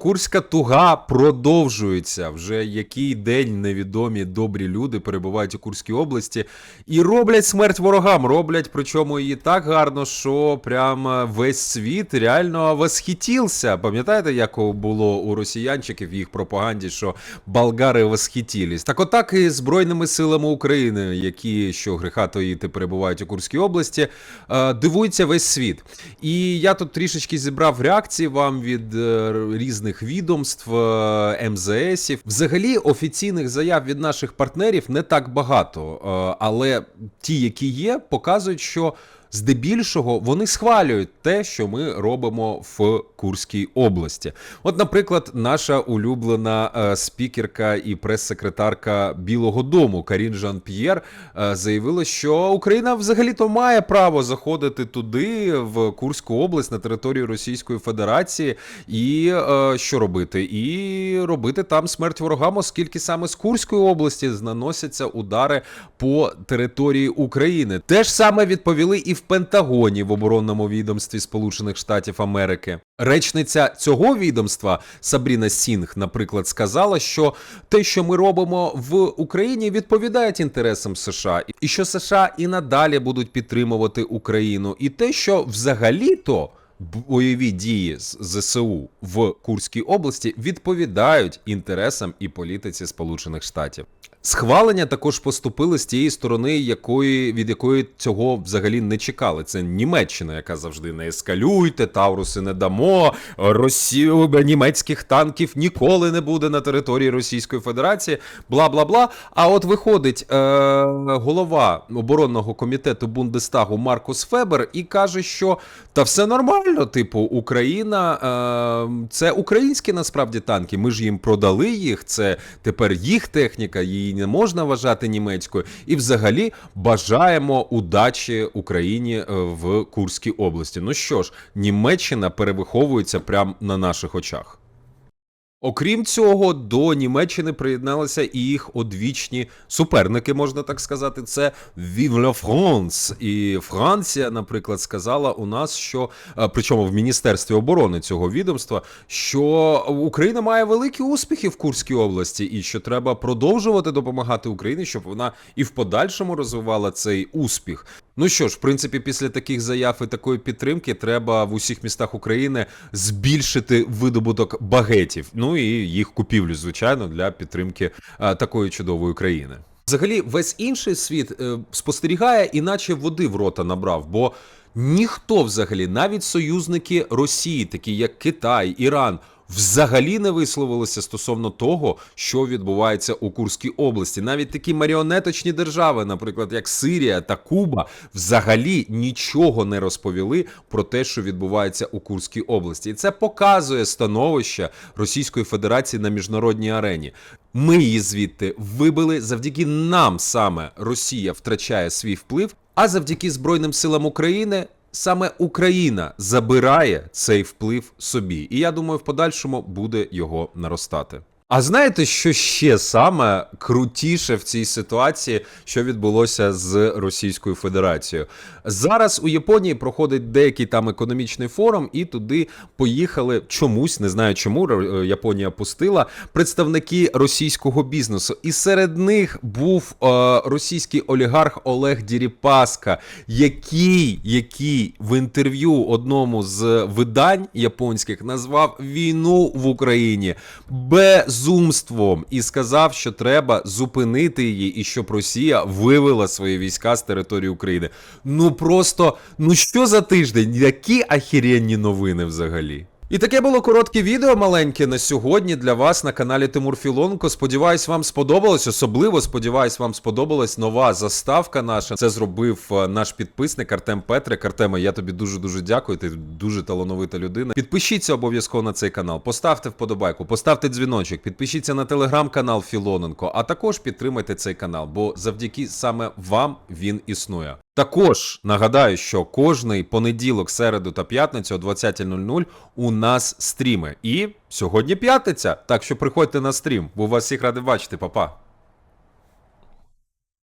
Курська туга продовжується. Вже який день невідомі добрі люди перебувають у Курській області і роблять смерть ворогам. Роблять, причому її так гарно, що прям весь світ реально восхитівся. Пам'ятаєте, як було у росіянчиків в їх пропаганді, що болгари восхитілись? Так отак і Збройними силами України, які що гріха таїти перебувають у Курській області, е, дивується весь світ. І я тут трішечки зібрав реакції вам від е, різних відомств, е, МЗСів. Взагалі офіційних заяв від наших партнерів не так багато, е, але ті, які є, показують, що. Здебільшого вони схвалюють те, що ми робимо в Курській області. От, наприклад, наша улюблена е, спікерка і прес-секретарка Білого Дому Карін Жан П'єр е, заявила, що Україна взагалі-то має право заходити туди, в Курську область на територію Російської Федерації, і е, що робити? І робити там смерть ворогам, оскільки саме з Курської області наносяться удари по території України. Те ж саме відповіли і в Пентагоні в оборонному відомстві Сполучених Штатів Америки. Речниця цього відомства Сабріна Сінг, наприклад, сказала, що те, що ми робимо в Україні, відповідає інтересам США, і що США і надалі будуть підтримувати Україну, і те, що взагалі-то. Бойові дії з ЗСУ в Курській області відповідають інтересам і політиці Сполучених Штатів. Схвалення також поступили з тієї сторони, якої від якої цього взагалі не чекали. Це Німеччина, яка завжди не ескалюйте, Тауруси не дамо. Росію німецьких танків ніколи не буде на території Російської Федерації. Бла бла бла. А от виходить е, голова оборонного комітету Бундестагу Маркус Фебер і каже, що та все нормально. Типу, Україна е, це українські насправді танки. Ми ж їм продали їх. Це тепер їх техніка. Її не можна вважати німецькою. І взагалі бажаємо удачі Україні е, в Курській області. Ну що ж, Німеччина перевиховується прямо на наших очах. Окрім цього, до Німеччини приєдналися і їх одвічні суперники, можна так сказати. Це Vive la. І Франція, наприклад, сказала у нас, що е, причому в Міністерстві оборони цього відомства, що Україна має великі успіхи в Курській області, і що треба продовжувати допомагати Україні, щоб вона і в подальшому розвивала цей успіх. Ну що ж, в принципі, після таких заяв і такої підтримки треба в усіх містах України збільшити видобуток багетів. Ну і їх купівлю, звичайно, для підтримки а, такої чудової країни. Взагалі, весь інший світ е, спостерігає, іначе води в рота набрав, бо ніхто взагалі, навіть союзники Росії, такі як Китай, Іран. Взагалі не висловилися стосовно того, що відбувається у Курській області. Навіть такі маріонеточні держави, наприклад, як Сирія та Куба, взагалі нічого не розповіли про те, що відбувається у Курській області, і це показує становище Російської Федерації на міжнародній арені. Ми її звідти вибили завдяки нам саме Росія втрачає свій вплив, а завдяки Збройним силам України саме Україна забирає цей вплив собі. І я думаю, в подальшому буде його наростати. А знаєте, що ще саме крутіше в цій ситуації, що відбулося з Російською Федерацією? Зараз у Японії проходить деякий там економічний форум, і туди поїхали чомусь, не знаю чому Японія пустила представники російського бізнесу. І серед них був е, російський олігарх Олег Діріпаска, який, який в інтерв'ю одному з видань японських назвав війну в Україні безумством і сказав, що треба зупинити її, і щоб Росія вивела свої війська з території України. Ну просто ну що за тиждень? Які ахіренні новини взагалі? І таке було коротке відео маленьке на сьогодні для вас на каналі Тимур Філонко. Сподіваюсь, вам сподобалось. Особливо сподіваюсь, вам сподобалась нова заставка наша. Це зробив е, наш підписник Артем Петрик. Артема, я тобі дуже дуже дякую. Ти дуже талановита людина. Підпишіться обов'язково на цей канал, поставте вподобайку, поставте дзвіночок, підпишіться на телеграм-канал Філоненко, а також підтримайте цей канал, бо завдяки саме вам він існує. Також нагадаю, що кожний понеділок, середу та п'ятницю о 20.00 у нас стріми. І сьогодні п'ятниця, так що приходьте на стрім, бо вас всіх радий бачити, Па-па.